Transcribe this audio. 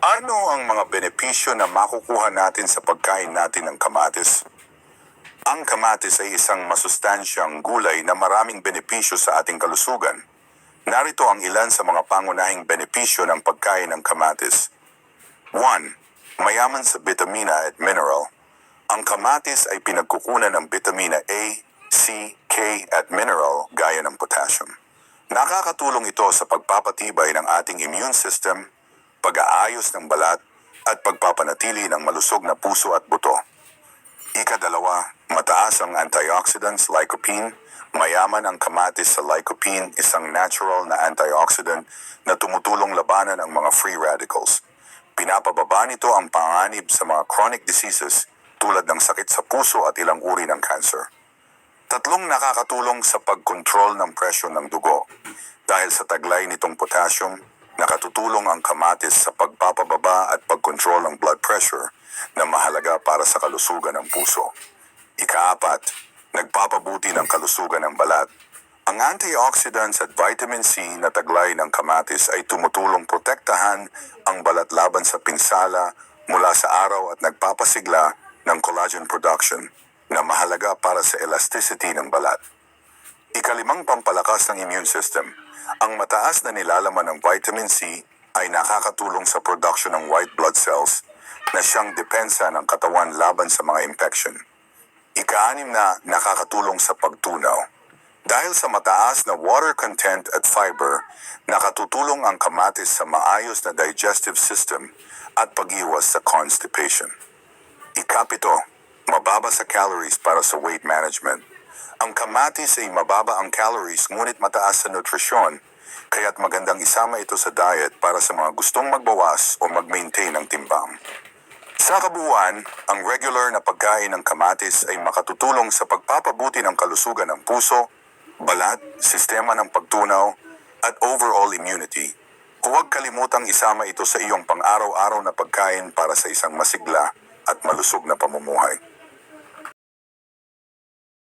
Ano ang mga benepisyo na makukuha natin sa pagkain natin ng kamatis? Ang kamatis ay isang masustansyang gulay na maraming benepisyo sa ating kalusugan. Narito ang ilan sa mga pangunahing benepisyo ng pagkain ng kamatis. 1. Mayaman sa vitamina at mineral. Ang kamatis ay pinagkukunan ng vitamina A, C, K at mineral gaya ng potassium. Nakakatulong ito sa pagpapatibay ng ating immune system, pag-aayos ng balat, at pagpapanatili ng malusog na puso at buto. Ikadalawa, mataas ang antioxidants lycopene. Mayaman ang kamatis sa lycopene, isang natural na antioxidant na tumutulong labanan ang mga free radicals. Pinapababa nito ang panganib sa mga chronic diseases tulad ng sakit sa puso at ilang uri ng cancer. Tatlong nakakatulong sa pagkontrol ng presyon ng dugo. Dahil sa taglay nitong potassium, nakatutulong ang kamatis sa pagpapababa at pagkontrol ng blood pressure na mahalaga para sa kalusugan ng puso. Ikaapat, nagpapabuti ng kalusugan ng balat. Ang antioxidants at vitamin C na taglay ng kamatis ay tumutulong protektahan ang balat laban sa pinsala mula sa araw at nagpapasigla ng collagen production na mahalaga para sa elasticity ng balat. Ikalimang pampalakas ng immune system. Ang mataas na nilalaman ng vitamin C ay nakakatulong sa production ng white blood cells na siyang depensa ng katawan laban sa mga infection. Ikaanim na nakakatulong sa pagtunaw. Dahil sa mataas na water content at fiber, nakatutulong ang kamatis sa maayos na digestive system at pag-iwas sa constipation. Ikapito, mababa sa calories para sa weight management. Ang kamatis ay mababa ang calories ngunit mataas sa nutrisyon, kaya't magandang isama ito sa diet para sa mga gustong magbawas o mag-maintain ng timbang. Sa kabuuan, ang regular na pagkain ng kamatis ay makatutulong sa pagpapabuti ng kalusugan ng puso, balat, sistema ng pagtunaw, at overall immunity. Huwag kalimutang isama ito sa iyong pang-araw-araw na pagkain para sa isang masigla at malusog na pamumuhay.